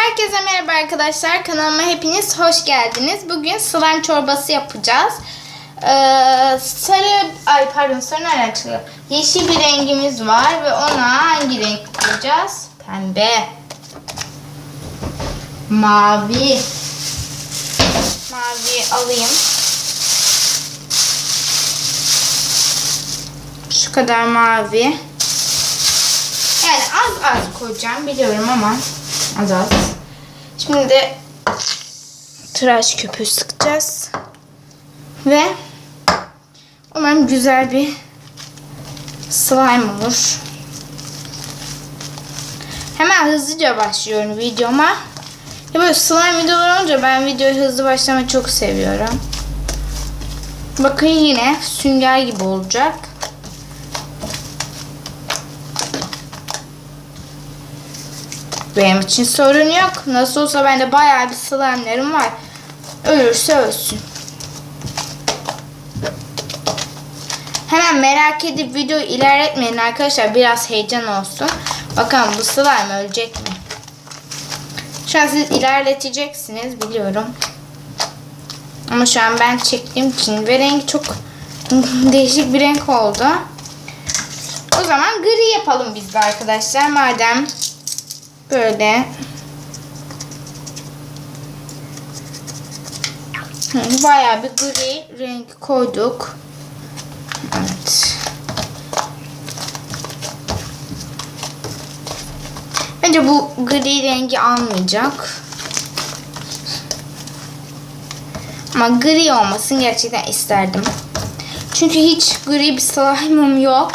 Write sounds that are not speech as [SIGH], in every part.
Herkese merhaba arkadaşlar. Kanalıma hepiniz hoş geldiniz. Bugün slime çorbası yapacağız. Ee, sarı, ay pardon sarı alakalı. Yeşil bir rengimiz var ve ona hangi renk koyacağız? Pembe. Mavi. Mavi alayım. Şu kadar mavi. Yani az az koyacağım biliyorum ama az az. Şimdi de tıraş köpüğü sıkacağız. Ve umarım güzel bir slime olur. Hemen hızlıca başlıyorum videoma. Ya böyle slime videolar olunca ben videoyu hızlı başlamayı çok seviyorum. Bakın yine sünger gibi olacak. Benim için sorun yok. Nasıl olsa bende bayağı bir slime'lerim var. Ölürse ölsün. Hemen merak edip videoyu ilerletmeyin arkadaşlar. Biraz heyecan olsun. Bakalım bu slime ölecek mi? Şu an siz ilerleteceksiniz biliyorum. Ama şu an ben çektiğim için ve rengi çok [LAUGHS] değişik bir renk oldu. O zaman gri yapalım biz de arkadaşlar. Madem böyle bayağı bir gri renk koyduk. Evet. Bence bu gri rengi almayacak. Ama gri olmasın gerçekten isterdim. Çünkü hiç gri bir slime'ım yok.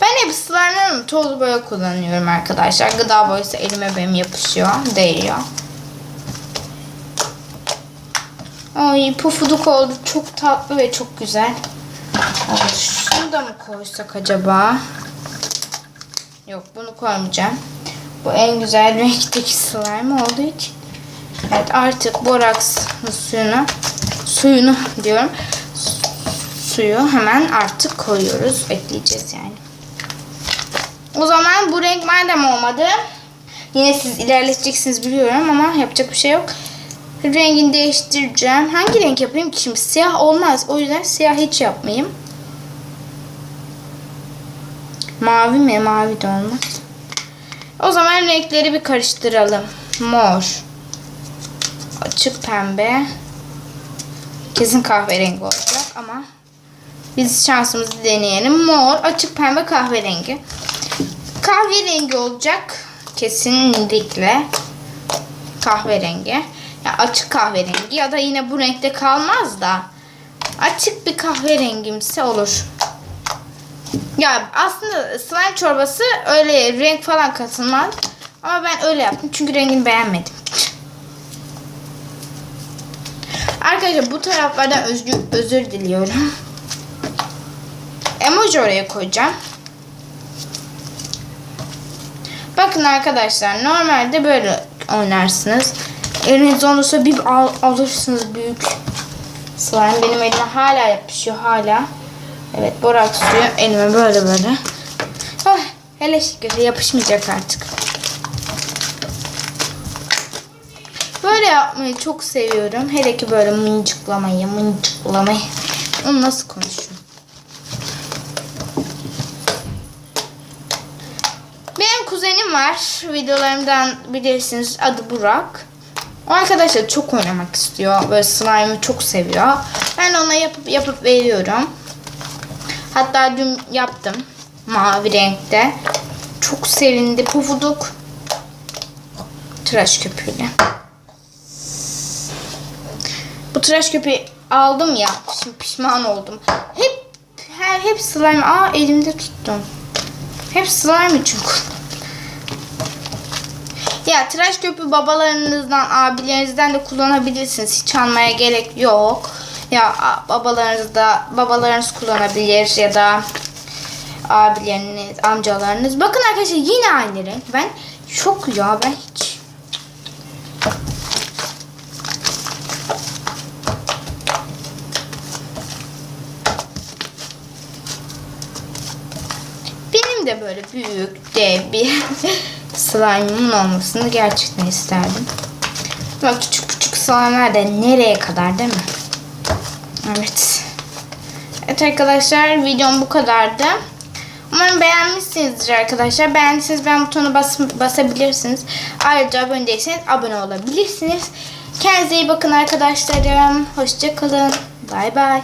Ben hep slime'larımı toz boya kullanıyorum arkadaşlar. Gıda boyası elime benim yapışıyor, değiyor. Ay pufuduk oldu. Çok tatlı ve çok güzel. Ay, Şunu da mı koysak acaba? Yok bunu koymayacağım. Bu en güzel [LAUGHS] renkteki slime olduğu için. Evet artık boraks suyunu suyunu diyorum. Suyu hemen artık koyuyoruz. Ekleyeceğiz yani. O zaman bu renk madem olmadı. Yine siz ilerleteceksiniz biliyorum ama yapacak bir şey yok. Rengini değiştireceğim. Hangi renk yapayım ki şimdi? Siyah olmaz. O yüzden siyah hiç yapmayayım. Mavi mi? Mavi de olmaz. O zaman renkleri bir karıştıralım. Mor. Açık pembe. Kesin kahverengi olacak ama biz şansımızı deneyelim. Mor, açık pembe, kahverengi. Kahverengi olacak. Kesinlikle kahverengi. Ya açık kahverengi ya da yine bu renkte kalmaz da açık bir kahverengimsi olur. Ya aslında slime çorbası öyle renk falan katılmaz. Ama ben öyle yaptım çünkü rengini beğenmedim. Arkadaşlar bu taraflardan özür, özür diliyorum. Emoji oraya koyacağım. Bakın arkadaşlar normalde böyle oynarsınız. Eliniz olursa bir al, alırsınız büyük slime. Benim elime hala yapışıyor hala. Evet borak suyu elime böyle böyle. Oh, hele şükür yapışmayacak artık. Böyle yapmayı çok seviyorum. Hele ki böyle mıncıklamayı mıncıklamayı. Onu nasıl konuşuyorum? Var. Videolarımdan bilirsiniz. Adı Burak. O arkadaşlar çok oynamak istiyor. Böyle slime'ı çok seviyor. Ben ona yapıp yapıp veriyorum. Hatta dün yaptım. Mavi renkte. Çok sevindi. Pufuduk. Tıraş köpüğüyle. Bu tıraş köpüğü aldım ya. Şimdi pişman oldum. Hep her hep slime. Aa elimde tuttum. Hep slime çünkü. Ya tıraş köpüğü babalarınızdan, abilerinizden de kullanabilirsiniz. Hiç almaya gerek yok. Ya babalarınız da babalarınız kullanabilir ya da abileriniz, amcalarınız. Bakın arkadaşlar yine aynı renk. Ben şok ya ben hiç Benim de böyle büyük, dev bir [LAUGHS] slime'ımın olmasını gerçekten isterdim. Ama küçük küçük slime'lar da nereye kadar değil mi? Evet. Evet arkadaşlar videom bu kadardı. Umarım beğenmişsinizdir arkadaşlar. Beğendiyseniz beğen butonuna bas, basabilirsiniz. Ayrıca abone değilseniz abone olabilirsiniz. Kendinize iyi bakın arkadaşlarım. Hoşçakalın. Bay bay.